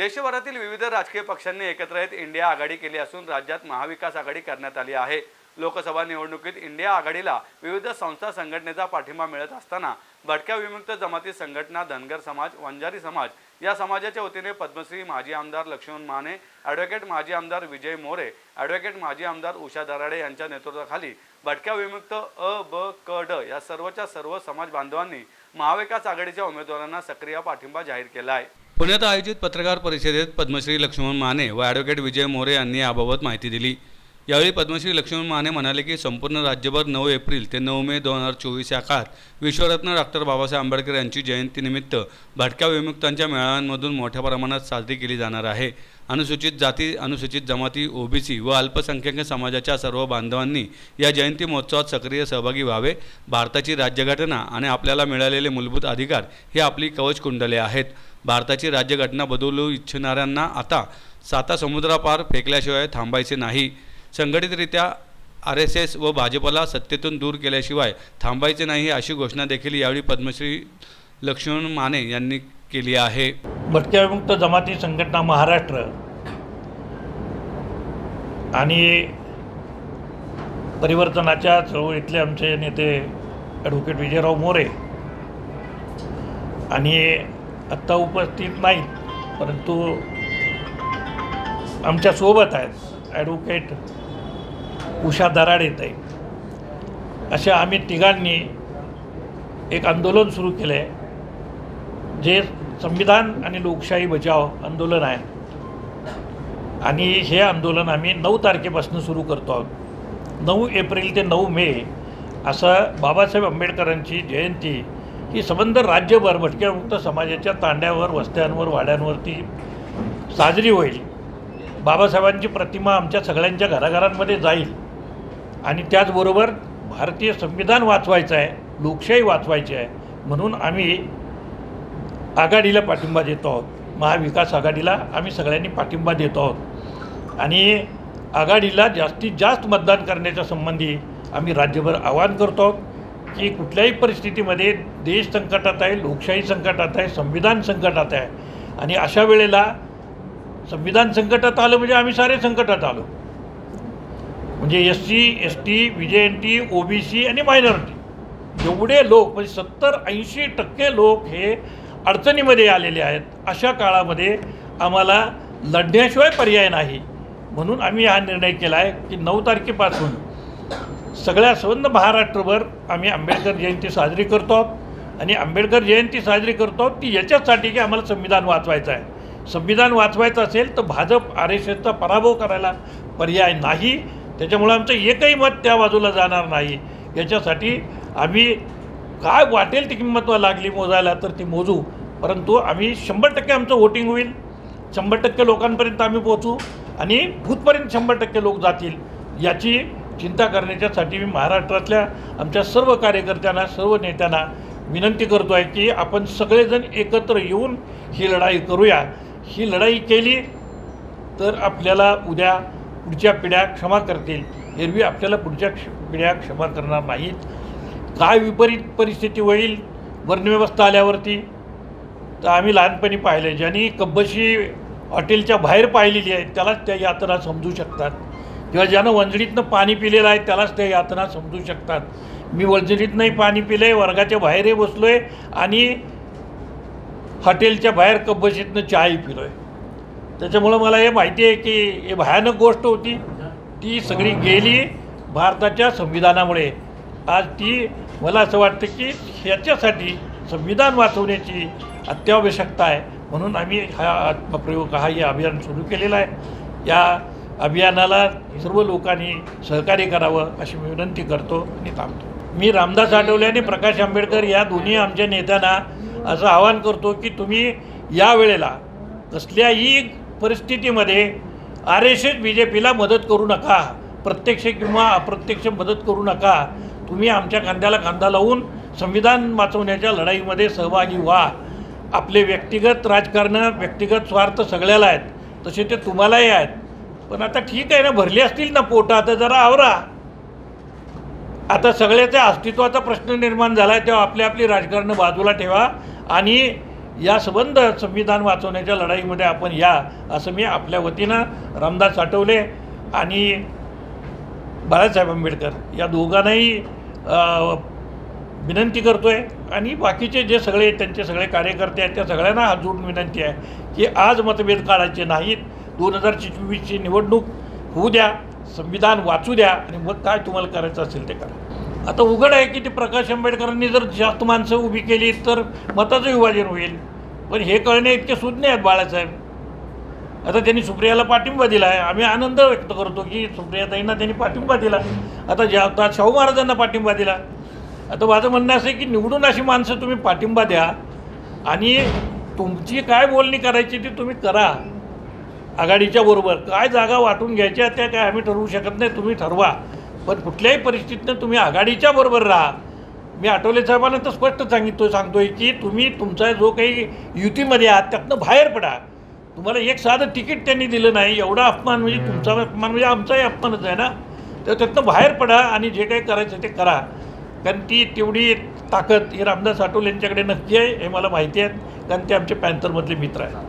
देशभरातील विविध राजकीय पक्षांनी एकत्र येत इंडिया आघाडी केली असून राज्यात महाविकास आघाडी करण्यात आली आहे. लोकसभा निवडणुकीत इंडिया आघाडीला विविध संस्था संघटनेचा पाठिंबा मिळत असताना भटक्या विमुक्त जमाती संघटना धनगर समाज वंजारी समाज या समाजाच्या वतीने पद्मश्री माजी आमदार लक्ष्मण माने ॲडव्होकेट माजी आमदार विजय मोरे ॲडव्होकेट माजी आमदार उषा दराडे यांच्या नेतृत्वाखाली भटक्या विमुक्त अ ब क ड या सर्वच्या सर्व समाज बांधवांनी महाविकास आघाडीच्या उमेदवारांना सक्रिय पाठिंबा जाहीर केला आहे. पुण्यात आयोजित पत्रकार परिषदेत पद्मश्री लक्ष्मण माने व ॲडव्होकेट विजय मोरे यांनी याबाबत माहिती दिली. यावेळी पद्मश्री लक्ष्मण माने म्हणाले की संपूर्ण राज्यभर नऊ एप्रिल ते नऊ मे दोन हजार चोवीस या काळात विश्वरत्न डॉक्टर बाबासाहेब आंबेडकर यांची जयंतीनिमित्त भटक्या विमुक्तांच्या मेळाव्यांमधून मोठ्या प्रमाणात साजरी केली जाणार आहे. अनुसूचित जाती अनुसूचित जमाती ओबीसी व अल्पसंख्याक समाजाच्या सर्व बांधवांनी या जयंती महोत्सवात सक्रिय सहभागी व्हावे. भारताची राज्यघटना आणि आपल्याला मिळालेले मूलभूत अधिकार हे आपली कवच कुंडले आहेत. भारताची राज्यघटना बदलू इच्छिणाऱ्यांना आता साता समुद्रापार फेकल्याशिवाय थांबायचे नाही. संघटितरित्या आर एस एस व भाजपला सत्तेतून दूर केल्याशिवाय थांबायचे नाही अशी घोषणा देखील यावेळी पद्मश्री लक्ष्मण माने यांनी केली आहे. भटक्या विमुक्त जमाती संघटना महाराष्ट्र आणि परिवर्तनाच्या चळवळीतले आमचे नेते ॲडव्होकेट विजयराव मोरे आणि आत्ता उपस्थित नाहीत परंतु आमच्यासोबत आहेत ॲडव्होकेट उषा दराडेत आहे अशा आम्ही तिघांनी एक आंदोलन सुरू केलं आहे जे संविधान आणि लोकशाही बचाव आंदोलन आहे. आणि हे आंदोलन आम्ही नऊ तारखेपासून सुरू करतो आहोत. नऊ एप्रिल ते नऊ मे असं बाबासाहेब आंबेडकरांची जयंती ही संबंध राज्यभर भटक्यामुक्त समाजाच्या तांड्यावर वस्त्यांवर वाड्यांवरती साजरी होईल. बाबासाहेबांची प्रतिमा आमच्या सगळ्यांच्या घराघरांमध्ये जाईल. आणि त्याचबरोबर भारतीय संविधान वाचवायचं आहे लोकशाही वाचवायची आहे म्हणून आम्ही आघाडीला पाठिंबा देतो आहोत. महाविकास आघाडीला आम्ही सगळ्यांनी पाठिंबा देतो आहोत. आणि आघाडीला जास्तीत जास्त मतदान करण्याच्या संबंधी आम्ही राज्यभर आवाहन करतो आहोत की कुठल्याही परिस्थितीमध्ये देश संकटात आहे लोकशाही संकटात आहे संविधान संकटात आहे. आणि अशा वेळेला संविधान संकटात आलं म्हणजे आम्ही सारे संकटात आलो. म्हणजे एस सी एस टी विजयंती ओ बी सी आणि मायनॉरिटी. एवढे लोक म्हणजे सत्तर ऐंशी टक्के लोक हे अडचणीमध्ये आलेले आहेत. अशा काळामध्ये आम्हाला लढण्याशिवाय पर्याय नाही. म्हणून आम्ही हा निर्णय केला आहे की नऊ तारखेपासून सगळ्या संबंध महाराष्ट्रभर आम्ही आंबेडकर जयंती साजरी करतो आहोत. आणि आंबेडकर जयंती साजरी करतो आहोत ती याच्याचसाठी की आम्हाला संविधान वाचवायचं आहे. संविधान वाचवायचं असेल तर भाजप आर एस एसचा पराभव करायला पर्याय नाही. त्याच्यामुळं आमचं एकही मत त्या बाजूला जाणार नाही. याच्यासाठी आम्ही काय वाटेल ती किंमत लागली मोजायला तर ती मोजू. परंतु आम्ही शंभर टक्के आमचं वोटिंग होईल. शंभर टक्के लोकांपर्यंत आम्ही पोचू आणि भूतपर्यंत शंभर टक्के लोक जातील याची चिंता करण्याच्यासाठी मी महाराष्ट्रातल्या आमच्या सर्व कार्यकर्त्यांना सर्व नेत्यांना विनंती करतो आहे की आपण सगळेजण एकत्र येऊन ही लढाई करूया. ही लढाई केली तर आपल्याला उद्या पुढच्या पिढ्या क्षमा करतील. एरवी आपल्याला पुढच्या क्ष पिढ्या क्षमा करणार नाहीत. काय विपरीत परिस्थिती होईल? वर्णव्यवस्था आल्यावरती. तर आम्ही लहानपणी पाहिले ज्यांनी कब्बशी हॉटेलच्या बाहेर पाहिलेली आहे त्यालाच त्या यातना समजू शकतात. किंवा ज्यानं वंजळीतनं पाणी पिलेलं आहे त्यालाच त्या यातना समजू शकतात. मी वंजळीतनंही पाणी पिलं आहे वर्गाच्या बाहेरही बसलो आहे आणि हॉटेलच्या बाहेर कब्बशीतनं चहाही पिलो आहे त्याच्यामुळं मला हे माहिती आहे की हे भयानक गोष्ट होती. ती सगळी गेली भारताच्या संविधानामुळे. आज ती मला असं वाटतं की ह्याच्यासाठी संविधान वाचवण्याची अत्यावश्यकता आहे. म्हणून आम्ही हा आत्मप्रयोग हा हे अभियान सुरू केलेला आहे. या अभियानाला सर्व लोकांनी सहकार्य करावं अशी मी विनंती करतो आणि थांबतो. मी रामदास आठवले आणि प्रकाश आंबेडकर या दोन्ही आमच्या नेत्यांना असं आवाहन करतो की तुम्ही या वेळेला कसल्याही परिस्थितीमध्ये R S S B J पीला मदत करू नका. प्रत्यक्ष किंवा अप्रत्यक्ष मदत करू नका. तुम्ही आमच्या खांद्याला खांदा लावून संविधान वाचवण्याच्या लढाईमध्ये सहभागी व्हा. आपले व्यक्तिगत राजकारण व्यक्तिगत स्वार्थ सगळ्याला आहेत. तसे ते तुम्हालाही आहेत. पण आता ठीक आहे ना भरली असतील ना पोटा आता जरा आवरा. आता सगळ्याच्या अस्तित्वाचा प्रश्न निर्माण झाला आहे तेव्हा आपली आपली राजकारणं बाजूला ठेवा. आणि या संबंध संविधान वाचवण्याच्या लढाईमध्ये आपण या असं मी आपल्या वतीनं रामदास आठवले आणि बाळासाहेब आंबेडकर या दोघांनाही विनंती करतो आहे आणि बाकीचे जे सगळे त्यांचे सगळे कार्यकर्ते आहेत त्या सगळ्यांना हात जोडून विनंती आहे की आज मतभेद काढायचे नाहीत. दोन हजार चोवीसची निवडणूक होऊ द्या संविधान वाचू द्या आणि मग काय तुम्हाला करायचं असेल ते करा. आता उघड आहे की ते प्रकाश आंबेडकरांनी जर जास्त माणसं उभी केली तर मताचं विभाजन होईल. पण हे कळणे इतके सुज्ञ आहेत बाळासाहेब. आता त्यांनी सुप्रियाला पाठिंबा दिला आहे. आम्ही आनंद व्यक्त करतो की सुप्रियाताईंना त्यांनी पाठिंबा दिला. आता ज्या आता शाहू महाराजांना पाठिंबा दिला. आता माझं म्हणणं असं आहे की निवडून अशी माणसं तुम्ही पाठिंबा द्या आणि तुमची काय बोलणी करायची ती तुम्ही करा. आघाडीच्या बरोबर. काय जागा वाटून घ्यायच्या त्या काय आम्ही ठरवू शकत नाही तुम्ही ठरवा. पण कुठल्याही परिस्थितीनं तुम्ही आघाडीच्या बरोबर राहा. मी आठवले साहेबांना तर स्पष्ट सांगिततो सांगतोय की तुम्ही तुमचा जो काही युतीमध्ये आहात त्यातनं बाहेर पडा. तुम्हाला एक साधं तिकीट त्यांनी दिलं नाही एवढा अपमान म्हणजे तुमचा अपमान म्हणजे आमचाही अपमानच आहे ना? तर त्यातनं बाहेर पडा आणि जे काही करायचं ते करा. कारण ती तेवढी ताकद ही रामदास आठवले यांच्याकडे नक्की आहे हे मला माहिती आहे कारण ते आमचे पॅन्थरमधले मित्र आहेत.